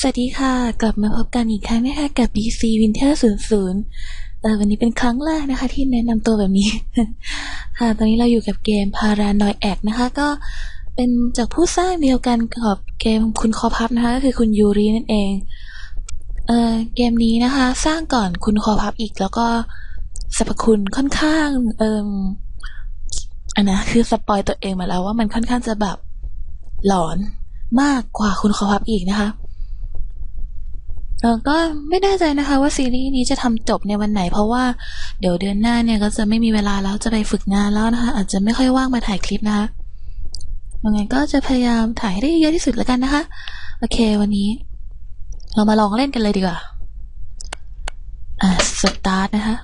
สวัสดีค่ะ กลับมาพบกันอีกครั้งนะคะกับ DC Winter 00เออวันนี้เป็นครั้งแรกนะคะ ที่แนะนำตัวแบบนี้ ค่ะ ตอนนี้เราอยู่กับเกม Paranoid Act นะคะ ก็เป็นจากผู้สร้างเดียวกันกับเกมคุณคอพับนะคะ ก็คือคุณยูรินั่นเอง เออเกมนี้นะคะ สร้างก่อนคุณคอพับอีก แล้วก็สรรพคุณค่อนข้าง เอิมอันนะคือสปอยตัวเองมาแล้วว่ามันค่อนข้างจะแบบหลอนมากกว่าคุณคอพับอีกนะคะ เออก็ไม่แน่ใจนะคะว่าซีรีส์นี้จะทำจบในวันไหน เพราะว่าเดี๋ยวเดือนหน้าเนี่ยก็จะไม่มีเวลาแล้วจะไปฝึกงานแล้วนะคะ อาจจะไม่ค่อยว่างมาถ่ายคลิปนะคะยังไงก็จะพยายามถ่ายให้ได้เยอะที่สุดแล้วกันนะคะ โอเควันนี้ เรามาลองเล่นกันเลยดีกว่า อ่าสตาร์ทนะคะ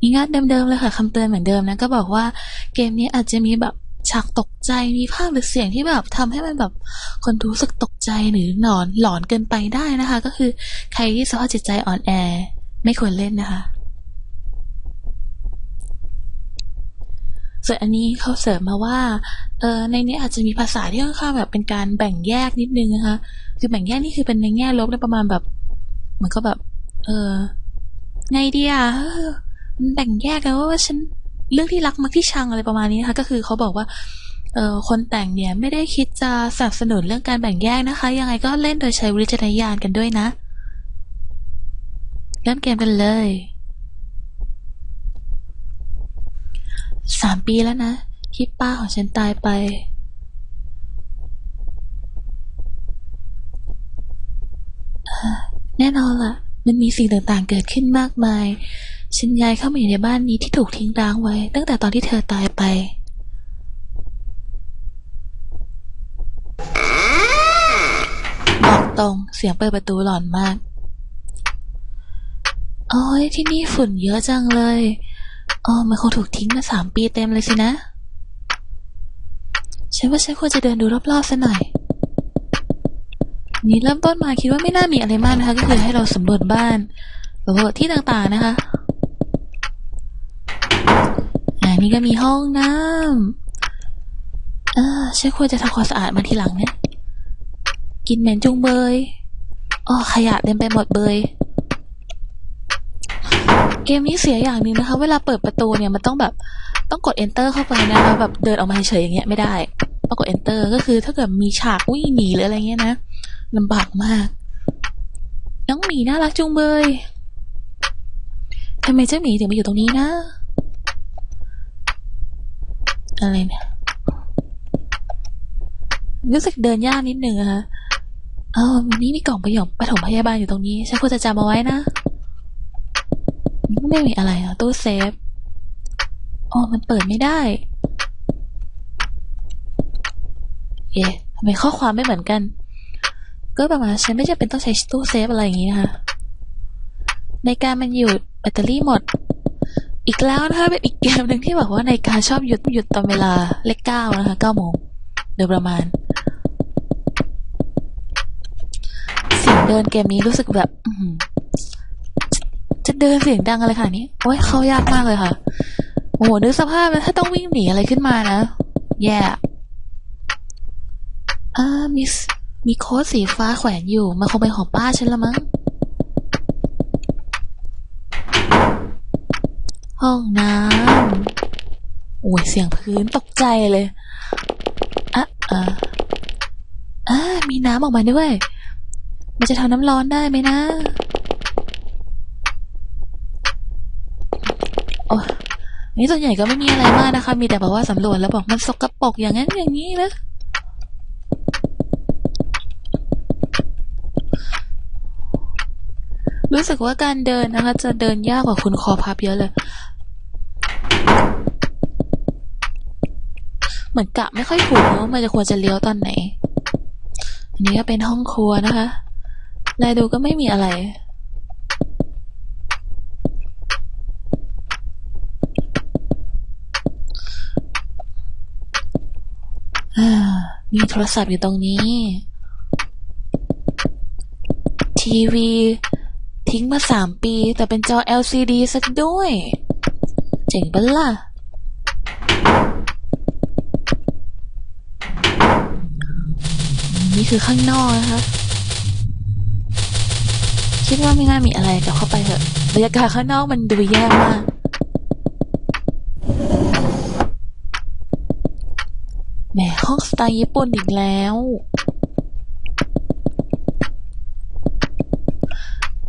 มีงานเดิมๆเลยค่ะคำเตือนเหมือนเดิมนะก็บอกว่าเกมนี้อาจจะมีแบบ ฉากตกใจมีภาพหรือเสียงที่แบบทำให้มันแบบคนรู้สึกตกใจหรือหนอนหลอนเกินไปได้นะคะ ก็คือใครที่สภาพจิตใจอ่อนแอ ไม่ควรเล่นนะคะส่วนอันนี้เขาเสริมมาว่าเออในนี้อาจจะมีภาษาที่ค่อนข้างแบบเป็นการแบ่งแยกนิดนึงนะคะคือแบ่งแยกนี่คือเป็นในแง่ลบและประมาณแบบเหมือนก็แบบ เออไงดีอะมันแบ่งแยกกันว่าว่าฉัน เรื่องที่รักมักที่ชังอะไรประมาณนี้นะคะ ก็คือเขาบอกว่าเออคนแต่งเนี่ยไม่ได้คิดจะสนับสนุนเรื่องการแบ่งแยกนะคะ ยังไงก็เล่นโดยใช้วิจารณญาณกันด้วยนะ เริ่มเกมกันเลยสามปีแล้วนะที่ป้าของฉันตายไป แน่นอนล่ะ มันมีสิ่งต่างๆเกิดขึ้นมากมาย ฉันย้ายเข้ามาอยู่ในบ้านนี้ที่ถูกทิ้งร้างไว้ ตั้งแต่ตอนที่เธอตายไป บอกตรงเสียงเปิดประตูหลอนมากโอ้ยที่นี่ฝุ่นเยอะจังเลยอ๋อมันคงถูกทิ้งมาสามปีเต็มเลยสินะ ฉันว่าฉันควรจะเดินดูรอบๆสัหน่อย นี่เริ่มต้นมาคิดว่าไม่น่ามีอะไรมากนะคะ ก็คือให้เราสำรวจบ้านสำรวจที่ต่างๆนะคะ อ่า นี่ก็มีห้องน้ำอ่าฉันควรจะทำความสะอาดมันทีหลังเนี่ยกินเหม็นจุงเบยอ๋อขยะเต็มไปหมดเบยเกมนี้เสียอย่างหนึ่งนะคะ เวลาเปิดประตูเนี่ยมันต้องแบบต้องกด enter เข้าไปนะคะแบบเดินออกมาเฉยๆอย่างเงี้ยไม่ได้ต้องกด enter ก็คือถ้าเกิดมีฉากวิ่งหนีหรืออะไรเงี้ยนะลำบากมาก น้องหมีน่ารักจุงเบยทำไมเจ้าหมีถึงมาอยู่ตรงนี้นะ อะไรเนี่ย รู้สึกเดินยากนิดหนึ่งอะคะเออวันนี้มีกล่องประโยคปฐมพยาบาลอยู่ตรงนี้ฉันควรจะจำเอาไว้นะ ไม่มีอะไรอะ ตู้เซฟอ๋อมันเปิดไม่ได้ เอ๊ะทำไมข้อความไม่เหมือนกัน ก็ประมาณฉันไม่จำเป็นต้องใช้ตู้เซฟอะไรอย่างนี้นะคะ ในการมันหยุดแบตเตอรี่หมด อีกแล้วนะคะเป็นอีกเกมหนึ่งที่บอกว่าในการชอบหยุดหยุดตอนเวลาเลขเก้านะคะเก้าโมงโดยประมาณเสียงเดินเกมนี้รู้สึกแบบจะเดินเสียงดังอะไรขนาดนี้โอ้ยเข้ายากมากเลยค่ะโอ้โหนึกสภาพนถ้าต้องวิ่งหนีอะไรขึ้นมานะแย่อ่ามีสมีโค้ดสีฟ้าแขวนอยู่ มันคงเป็นของป้าฉันละมั้ง ห้องน้ำโอ้ยเสียงพื้นตกใจเลยอะอะอ่ามีน้ำออกมาด้วย มันจะทำน้ำร้อนได้ไหมนะโอ้นี่ส่วนใหญ่ก็ไม่มีอะไรมากนะคะ มีแต่บอกว่าสำรวจแล้วบอกมันสกปรกอย่างนั้นอย่างนี้นะรู้สึกว่าการเดินนะคะ จะเดินยากกว่าคุณคอพับเยอะเลย เหมือนกะไม่ค่อยถูกว่ามันจะควรจะเลี้ยวตอนไหน อันนี้ก็เป็นห้องครัวนะคะรายดูก็ไม่มีอะไร มีโทรศัพท์อยู่ตรงนี้ ทีวี ทิ้งมาสามปี แต่เป็นจอ LCD สักด้วย เจ๋งปะล่ะ นี่คือข้างนอกนะคะคิดว่าไม่น่ามีอะไรกลับเข้าไปเถอะบรรยากาศข้างนอกมันดูแย่มากแหมห้องสไตล์ญี่ปุ่นอีกแล้ว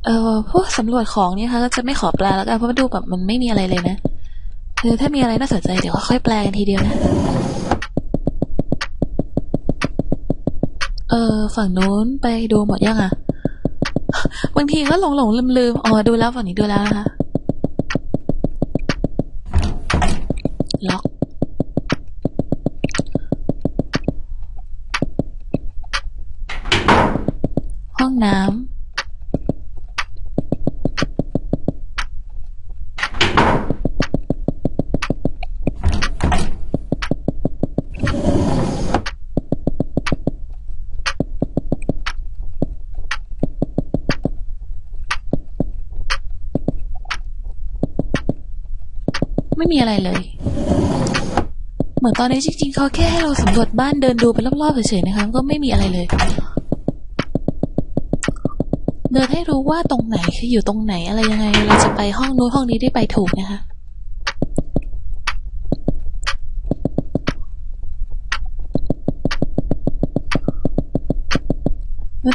เออพวกสำรวจของเนี่ยคะก็จะไม่ขอแปลแล้วกันเพราะว่าดูแบบมันไม่มีอะไรเลยนะ คือถ้ามีอะไรน่าสนใจเดี๋ยวค่อยแปลกันทีเดียวนะ เออฝั่งโน้นไปดูหมดยังอะบางทีก็หลงหลงลืมลืมอ๋อดูแล้วฝั่งนี้ดูแล้วนะคะล็อกห้องน้ำ ไม่มีอะไรเลย เหมือนตอนนี้จริง ๆเขาแค่ให้เราสำรวจบ้านเดินดูไปรอบๆเฉยๆนะคะก็ไม่มีอะไรเลย เดินให้รู้ว่าตรงไหนคืออยู่ตรงไหนอะไรยังไงเราจะไปห้องนู้นห้องนี้ได้ไปถูกนะคะ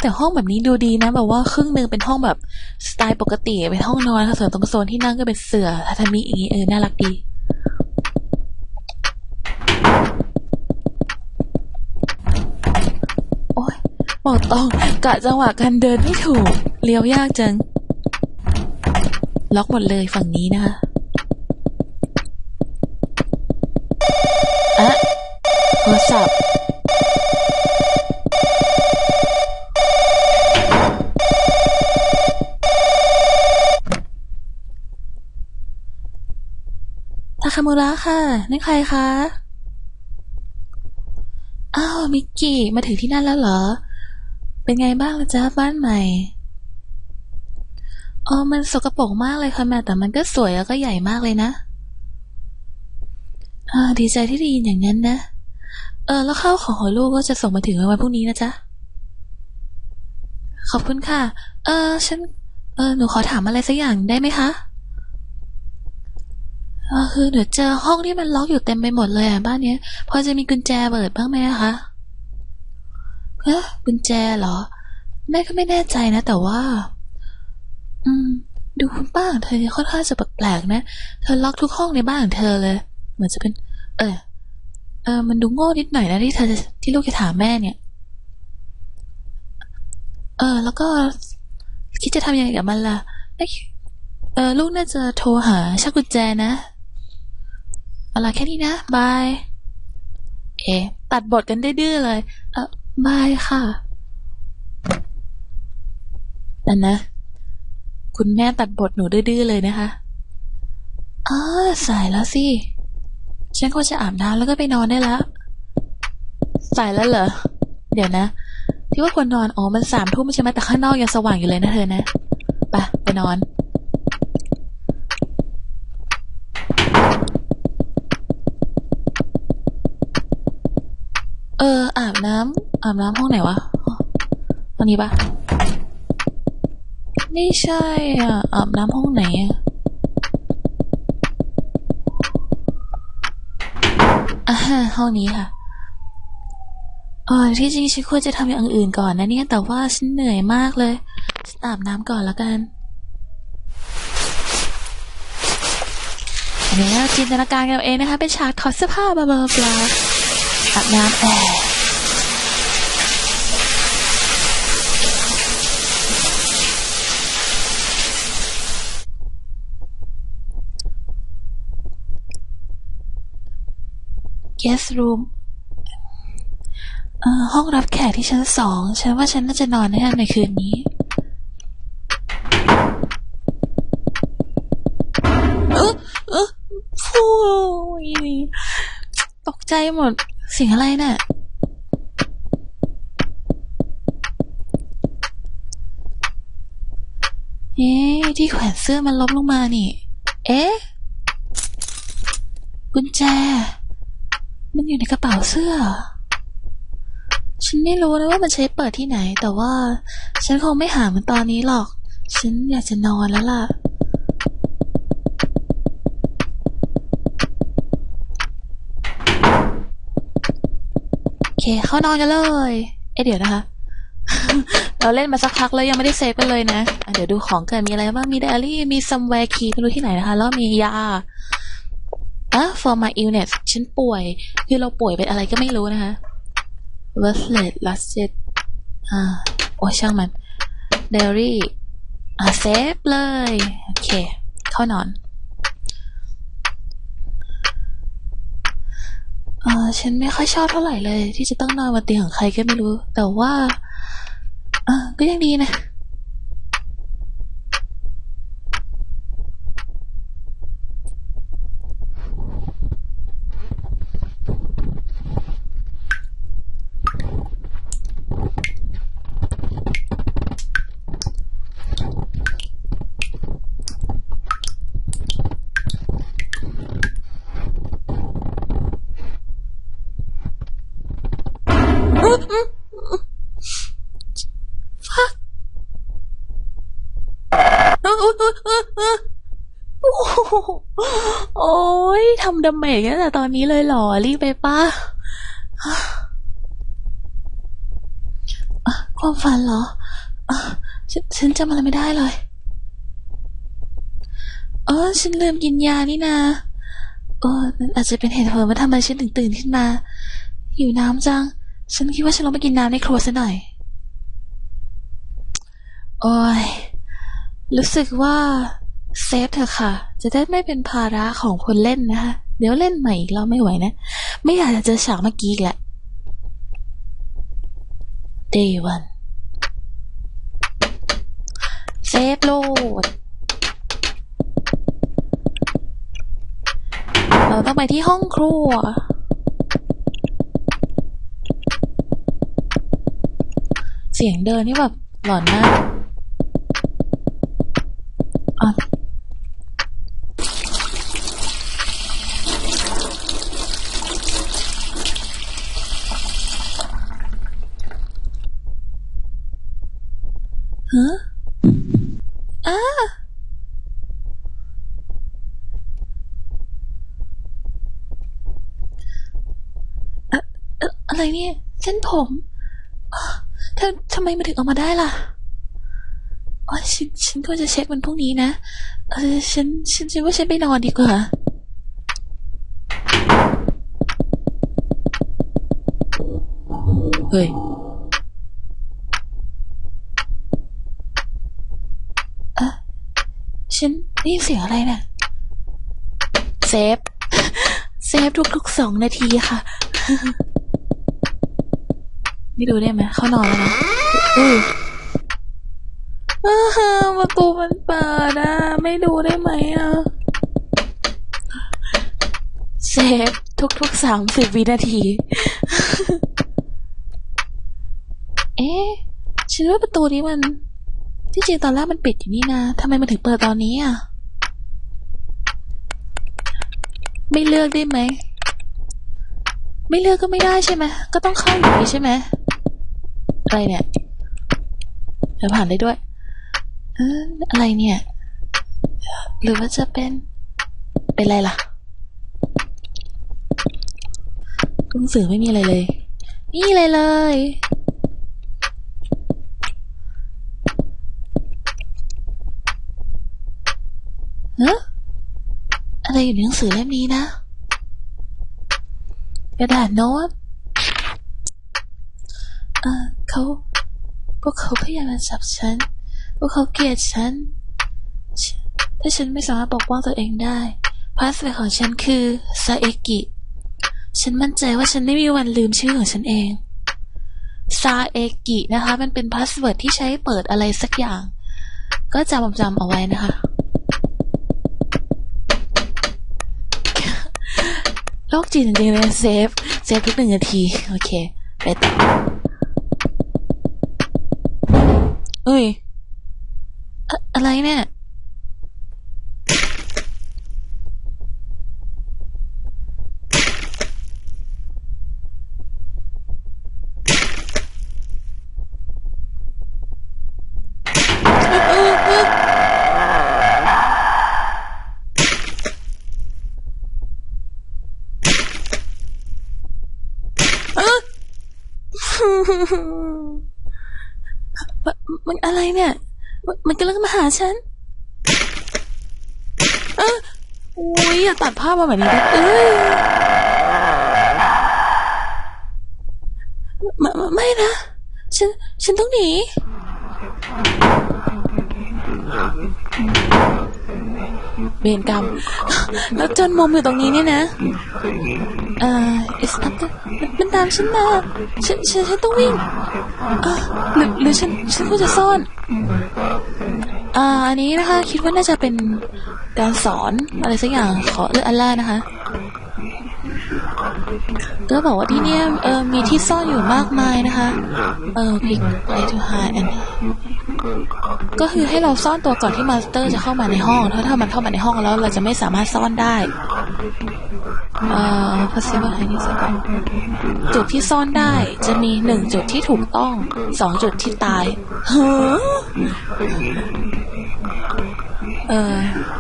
แต่ห้องแบบนี้ดูดีนะ แบบว่าครึ่งหนึ่งเป็นห้องแบบสไตล์ปกติเป็นห้องนอนค่ะส่วนตรงโซนที่นั่งก็เป็นเสื่อทาทามิอย่างนี้เออน่ารักดีโอ้ยบอกตรงกะจังหวะการเดินไม่ถูกเลี้ยวยากจัง ล็อกหมดเลยฝั่งนี้นะคะ คามุระค่ะ นั่นใครคะ อ้าว มิกกี้ มาถึงที่นั่นแล้วเหรอ เป็นไงบ้างล่ะจ๊ะบ้านใหม่ อ๋อ มันสกปรกมากเลยค่ะแม่แต่มันก็สวยแล้วก็ใหญ่มากเลยนะอ่าดีใจที่ได้ยินอย่างนั้นนะ เออ แล้วข้าวของของลูกก็จะส่งมาถึงในวันพรุ่งนี้นะจ๊ะ ขอบคุณค่ะ เออ ฉัน เออ หนูขอถามอะไรสักอย่างได้ไหมคะ เออคือหนูเจอห้องที่มันล็อกอยู่เต็มไปหมดเลยอะบ้านเนี้ย พอจะมีกุญแจเปิดบ้างไหมอะคะเฮ้กุญแจเหรอ แม่ก็ไม่แน่ใจนะ แต่ว่า อืม ดูคุณป้าของเธอค่อนข้างจะแปลกๆนะ เธอล็อกทุกห้องในบ้านของเธอเลย เหมือนจะเป็น เออเออมันดูโง่นิดหน่อยนะที่เธอที่ลูกจะถามแม่เนี่ย เออ แล้วก็คิดจะทำยังไงกับมันล่ะเอ้ยเออลูกน่าจะโทรหาช่างกุญแจนะ เอาละแค่นี้นะบาย เอะตัดบทกันได้ดื้อเลย เออบายค่ะนั่นนะ คุณแม่ตัดบทหนูดื้อเลยนะคะอ๋อสายแล้วสิ ฉันควรจะอาบน้ำแล้วก็ไปนอนได้แล้วสายแล้วเหรอ เดี๋ยวนะ ที่ว่าควรนอน อ๋อ มันสามทุ่มใช่ไหมแต่ข้างนอกยังสว่างอยู่เลยนะเธอนะ ไปไปนอน เออ อาบน้ำอาบน้ำห้องไหนวะห้องนี้ปะไม่ใช่อะอาบน้ำห้องไหนอะอ่าฮะห้องนี้ค่ะเออที่จริงฉันควรจะทำอย่างอื่นก่อนนะเนี่ย แต่ว่าฉันเหนื่อยมากเลยฉันอาบน้ำก่อนแล้วกันอันนี้เราจินตนาการกันเอาเองนะคะ เป็นฉากถอดเสื้อผ้าบาบลาบลา อาบน้ำแอร์เกสรูมเอ่อห้องรับแขกที่ชั้นสอง ฉันว่าฉันน่าจะนอนได้ในคืนนี้เออเออฟูยตกใจหมด เสียงอะไรน่ะเอ๊ที่แขวนเสื้อมันลบลงมานี่ เอ๊ะกุญแจ มันอยู่ในกระเป๋าเสื้อ ฉันไม่รู้นะว่ามันใช้เปิดที่ไหน แต่ว่า ฉันคงไม่หามันตอนนี้หรอก ฉันอยากจะนอนแล้วล่ะ เคเข้านอนกันเลย เอ๊ะเดี๋ยวนะคะ เราเล่นมาสักพักแล้วยังไม่ได้เซฟกันเลยนะะเดี๋ยวดูของเกินมีอะไรบ้าง มีไดอารี่มีซัมแวร์คีไม่รู้ที่ไหนนะคะ แล้วมียาอะ for my illness ฉันป่วย คือเราป่วยเป็นอะไรก็ไม่รู้นะคะ w o r t h l e s s last อ่า โอ้ช่างมัน diary อะเซฟเลย โอเค เข้านอน เออฉันไม่ค่อยชอบเท่าไหร่เลย ที่จะต้องนอนบนเตียงของใครก็ไม่รู้ แต่ว่า เออก็ยังดีนะ ฟักเออเออเออเออเออโอ้โหโอ้ยทำ ดาเมจกันแต่ตอนนี้เลยหรอรีบไปป้าความฝันเหรออฉันฉันจำอะไรไม่ได้เลย เออ ฉันลืมกินยานี่นาเออนั่นอาจจะเป็นเหตุผลว่าทำไมฉันถึงตื่นขึ้นมาหิวน้ำจัง ฉันคิดว่าฉันลองไปกินน้ำในครัวซะหน่อย โอ้ย รู้สึกว่าเซฟเถอะค่ะ จะได้ไม่เป็นภาระของคนเล่นนะคะ เดี๋ยวเล่นใหม่อีกเราไม่ไหวนะ ไม่อยากจะเจอฉากเมื่อกี้อีกแหละ day one เซฟโหลด เราต้องไปที่ห้องครัว เสียงเดินนี่แบบหลอนมากอะฮะอ้าอะ อะไรเนี่ย เส้นผมอ้าวทำไมมันถึงออกมาได้ล่ะอ๋อฉันฉันก็จะเช็คมันพรุ่งนี้นะ เออฉันฉันคิดว่าฉันไปนอนดีกว่าเฮ้ยเอะฉันได้ยินเสียงอะไรน่ะเซฟ เซฟทุกๆสองนาทีค่ะ นี่ดูได้ไหมเข้านอนแล้วนะอืออ้าฮะประตูมันเปิดอะ ไม่ดูได้ไหมอะเซฟทุกๆสามสิบวินาที เอ๊ะฉันว่าประตูนี้มัน ที่จริงตอนแรกมันปิดอยู่นี่นะทำไมมันถึงเปิดตอนนี้อะ ไม่เลือกได้ไหม ไม่เลือกก็ไม่ได้ใช่ไหม ก็ต้องเข้าอยู่ดีใช่ไหม อะไรเนี่ยเดี๋ยวผ่านได้ด้วย เอออะไรเนี่ย หรือว่าจะเป็น เป็นอะไรล่ะหนังสือไม่มีอะไรเลย นี่อะไรเลย เฮ้อะไรอยู่ในหนังสือเล่มนี้นะ กระดาษโน้ตเออ เขาพวกเขาพยายามจับฉัน พวกเขาเกลียดฉัน ถ้าฉันไม่สามารถปกป้องตัวเองได้พาสเวิร์ดของฉันคือซาเอกิ ฉันมั่นใจว่าฉันไม่มีวันลืมชื่อของฉันเองซาเอกินะคะ มันเป็นพาสเวิร์ดที่ใช้เปิดอะไรสักอย่าง ก็จำจำเอาไว้นะคะโรคจิตจริงๆเลยเซฟ เซฟทุกหนึ่งนาที โอเค ไปต่อ เอ้ยอะอะไรเนี่ย เนี่ย มันกำลังมาหาฉัน เอออุ้ยอย่าตัดภาพมาแบบนี้นะเอ้ยไม่ไม่ไม่นะ ฉัน ฉันต้องหนี เบนกรรม แล้วจนมุมอยู่ตรงนี้เนี่ยนะ เอ่อ it's up มันมันตามฉันมา ฉัน ฉัน ฉันต้องวิ่งหรือหรือฉัน ฉันควรจะซ่อน อ่าอันนี้นะคะ คิดว่าน่าจะเป็นการสอนอะไรสักอย่างขอเลือกอันแรกนะคะก็บอกว่าที่เนี่ยเออมีที่ซ่อนอยู่มากมายนะคะ เออ pick play to hide and ก็คือให้เราซ่อนตัวก่อนที่มาสเตอร์จะเข้ามาในห้องถ้าถ้ามันเข้ามาในห้องแล้วเราจะไม่สามารถซ่อนได้ possible hiding spot จุดที่ซ่อนได้จะมีหนึ่งจุดที่ถูกต้องสองจุดที่ตายเฮ้อเออ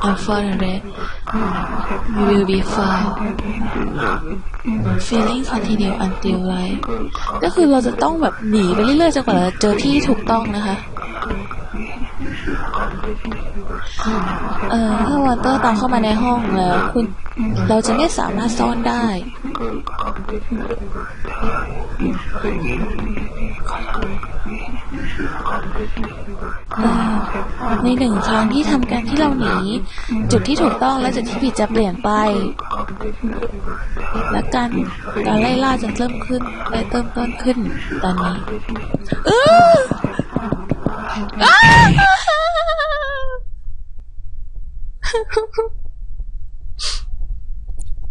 I'm for the red we will be found feeling continue until right ก็คือเราจะต้องแบบหนีไปเรื่อยๆจนกว่าเราจะเจอที่ถูกต้องนะคะ เอ่อถ้าวอเตอร์ตามเข้ามาในห้องแล้ว คุณเราจะไม่สามารถซ่อนได้เอ่อในหนึ่งครั้งที่ทำการที่เราหนี จุดที่ถูกต้องและจุดที่ผิดจะเปลี่ยนไป และการการไล่ล่าจะเริ่มขึ้นไปเริ่มต้นขึ้นตอนนี้เออ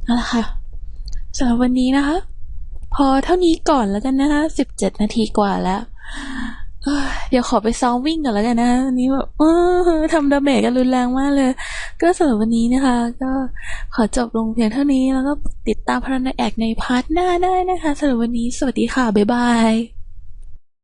เอาละค่ะสำหรับวันนี้นะคะ พอเท่านี้ก่อนแล้วกันนะคะสิบเจ็ดนาทีกว่าแล้วเเดี๋ยวขอไปซ้อมวิ่งก่อนแล้วกันนะวันนี้แบบทำดาเมจกันรุนแรงมากเลย ก็สำหรับวันนี้นะคะ ก็ขอจบลงเพียงเท่านี้แล้วก็ติดตามพระนแอกในพาร์ทหน้าได้นะคะสำหรับวันนี้สวัสดีค่ะ บ๊ายบาย